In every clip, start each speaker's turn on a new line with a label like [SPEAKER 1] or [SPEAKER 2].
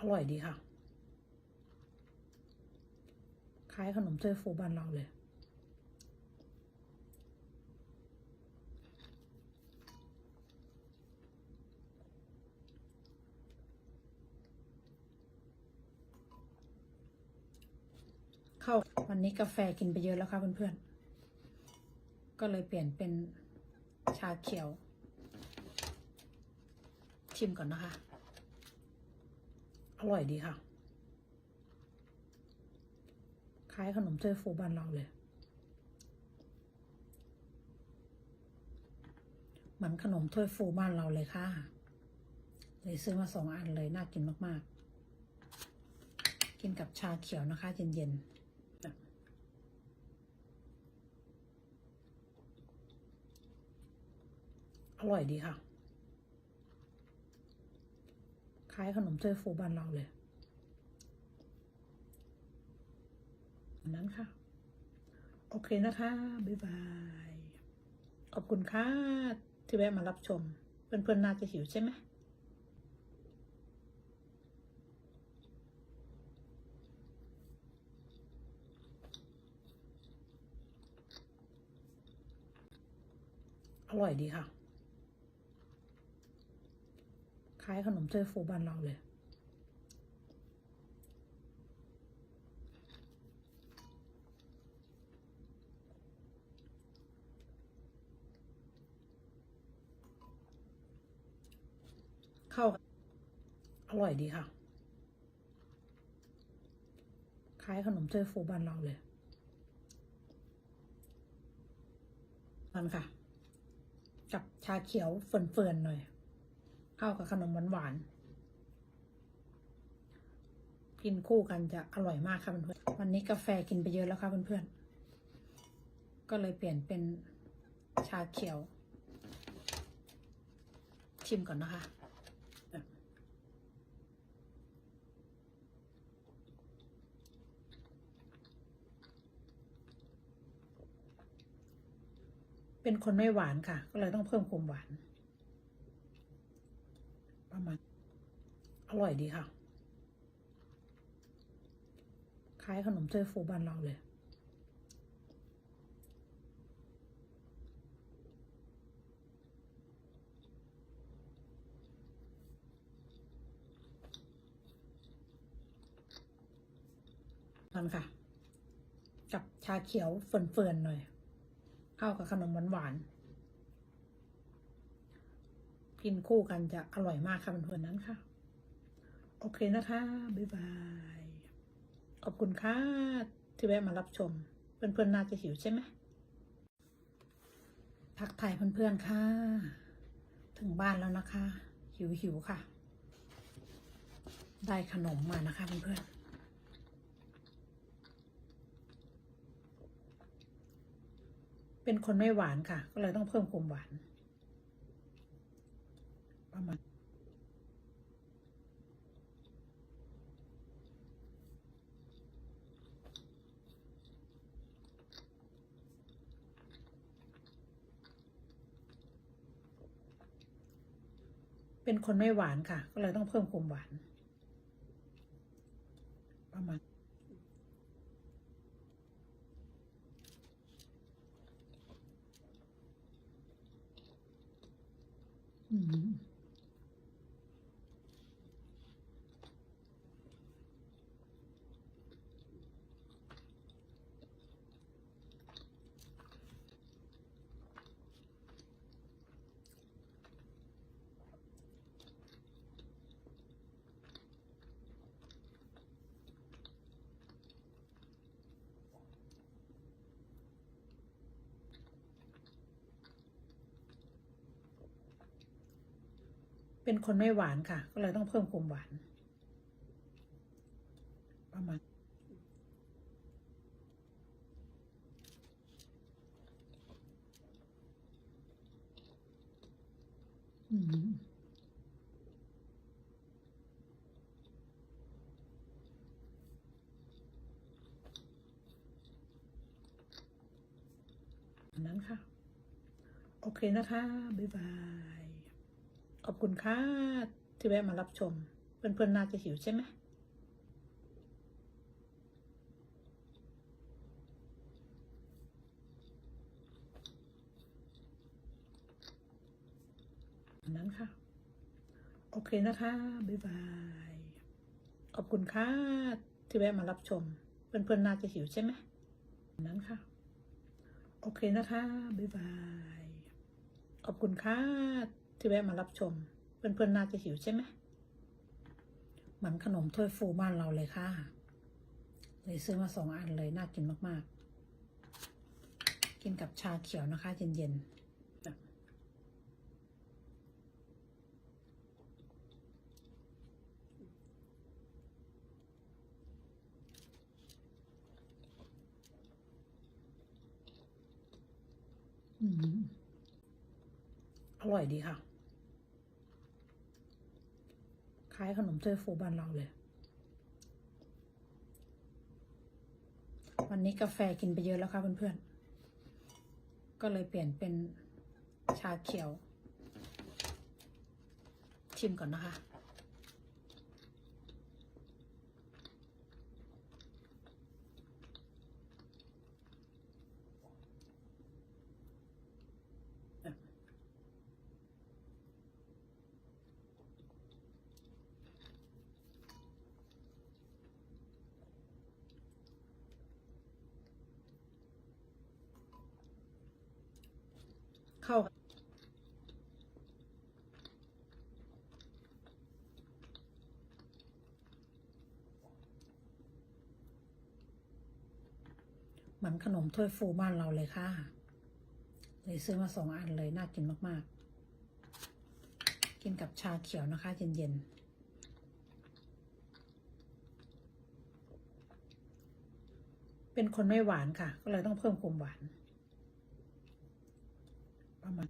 [SPEAKER 1] อร่อยดีค่ะ คล้ายขนมถ้ยฟูบ้านเราเลย เข้าวันนี้กาแฟกินไปเยอะแล้วค่ะเพื่อนๆ ก็เลยเปลี่ยนเป็นชาเขียว ชิมก่อนนะคะ อร่อยดีค่ะ คล้ายขนมถ้วยฟูบ้านเราเลย เหมือนขนมถ้วยฟูบ้านเราเลยค่ะ เลยซื้อมาสองอันเลย น่ากินมากๆ กินกับชาเขียวนะคะ เย็นๆอร่อยดีค่ะ คล้ายขนมถ้วยฟูบ้านเราเลยอันนั้นค่ะ โอเคนะคะ บ๊ายบาย ขอบคุณค่ะ ที่แวะมารับชม เพื่อนๆน่าจะหิวใช่ไหมอร่อยดีค่ะ ค ล้ายขนมถ้วยฟูบ้านเราเลย เข้า อร่อยดีค่ะ คล้ายขนมถ้วยฟูบ้านเราเลยมันค่ะ กับชาเขียวเฟิร์นๆหน่อย เข้ากับขนมหวานๆ กินคู่กันจะอร่อยมากค่ะเพื่อนๆ วันนี้กาแฟกินไปเยอะแล้วค่ะเพื่อนๆ ก็เลยเปลี่ยนเป็นชาเขียว ชิมก่อนนะคะเป็นคนไม่หวานค่ะ ก็เลยต้องเพิ่มความหวาน ประมาณ อ ร่อยดีค่ะ คล้ายขนมถ้ยฟูบ้านเราเลยนั่นค่ะ กับชาเขียวเฟิร์นๆหน่อย เข้ากับขนมหวานๆกินคู่กันจะอร่อยมากค่ะเพื่อนๆนั้นค่ะ โอเคนะคะ บ๊ายบาย ขอบคุณค่ะ ที่แวะมารับชม เพื่อนๆน่าจะหิวใช่ไหมทักทายเพื่อนๆค่ะ ถึงบ้านแล้วนะคะ หิวๆค่ะ ได้ขนมมานะคะเพื่อนๆเป็นคนไม่หวานค่ะ ก็เลยต้องเพิ่มความหวาน ประมาณ เป็นคนไม่หวานค่ะ ก็เลยต้องเพิ่มความหวาน ประมาณอืม เป็นคนไม่หวานค่ะ ก็เลยต้องเพิ่มความหวาน ประมาณอืมนั้นค่ะ โอเคนะคะ บ๊ายบาย ขอบคุณค่ะที่แวะมารับชม เพื่อนๆน่าจะหิวใช่ไหมนั้นค่ะ โอเคนะคะ บ๊ายบาย ขอบคุณค่ะที่แวะมารับชม เพื่อนๆน่าจะหิวใช่ไหมนนั้นค่ะ โอเคนะคะ บ๊ายบาย ขอบคุณค่ะ ที่แวะมารับชม เพื่อนๆน่าจะหิวใช่ไหมเหมือนขนมถ้วยฟูบ้านเราเลยค่ะเลยซื้อมาสองอันเลยน่ากินมากๆ กินกับชาเขียวนะคะ เย็นๆอืมอร่อยดีค่ะ ค ล้ายขนมถ้วยฟูบ้านเราเลย วันนี้กาแฟกินไปเยอะแล้วค่ะเพื่อนๆ ก็เลยเปลี่ยนเป็นชาเขียว ชิมก่อนนะคะ เข้าเหมือนขนมถ้วยฟูบ้านเราเลยค่ะ เลยซื้อมาสองอันเลย น่ากินมากๆ กินกับชาเขียวนะคะ เย็นๆเป็นคนไม่หวานค่ะ ก็เลยต้องเพิ่มความหวาน ประมาณ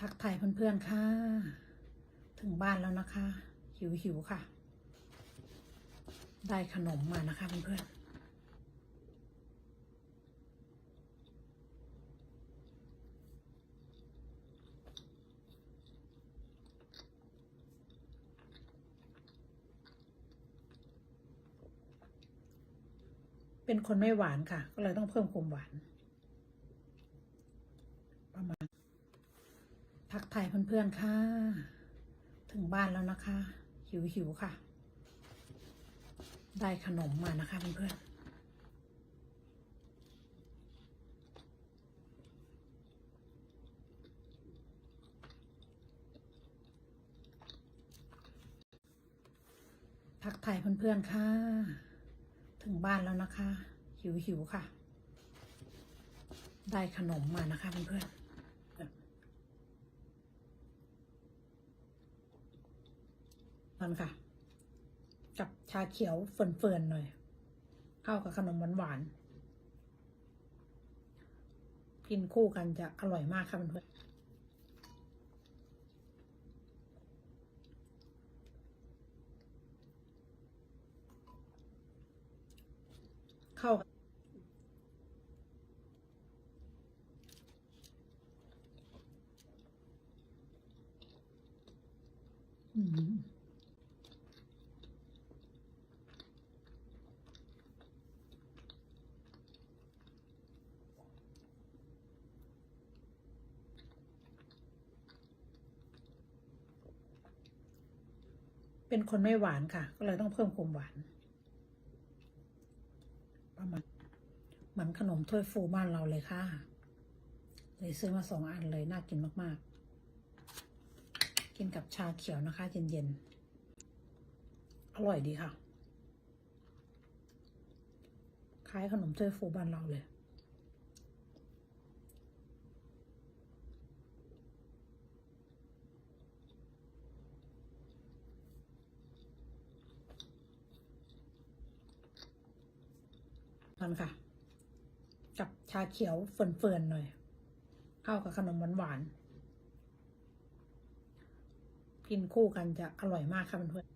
[SPEAKER 1] ทักทายเพื่อนๆค่ะ ถึงบ้านแล้วนะคะ หิวๆค่ะ ได้ขนมมานะคะเพื่อนๆ เป็นคนไม่หวานค่ะ ก็เลยต้องเพิ่มความหวาน ประมาณ ทักทายเพื่อนๆค่ะ ถึงบ้านแล้วนะคะ หิวๆค่ะ ได้ขนมมานะคะเพื่อนๆทักทายเพื่อนๆค่ะ ถึงบ้านแล้วนะคะ หิวๆค่ะ ได้ขนมมานะคะเพื่อนๆนั่นค่ะ กับชาเขียวเฟิร์นๆหน่อย เข้ากับขนมหวานๆกินคู่กันจะอร่อยมากค่ะเพื่อนๆ เข้า อืมเป็นคนไม่หวานค่ะ ก็เลยต้องเพิ่มความหวาน ประมาณเหมือน ขนมถ้วยฟูบ้านเราเลยค่ะ เลยซื้อมาสองอันเลยน่ากินมาก ๆ กินกับชาเขียวนะคะ เย็น ๆ อร่อยดีค่ะ คล้ายขนมถ้วยฟูบ้านเราเลยนั่นค่ะ กับชาเขียวเฟิร์นๆหน่อย เข้ากับขนมหวานๆกินคู่กันจะอร่อยมากค่ะเพื่อน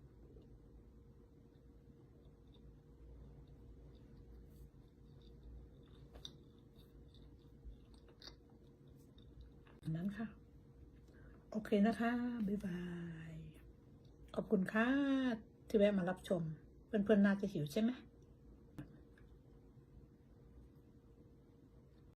[SPEAKER 1] ๆอันนั้นค่ะ โอเคนะคะ บ๊ายบาย ขอบคุณค่ะ ที่แวะมารับชม เพื่อนๆน่าจะหิวใช่ไหม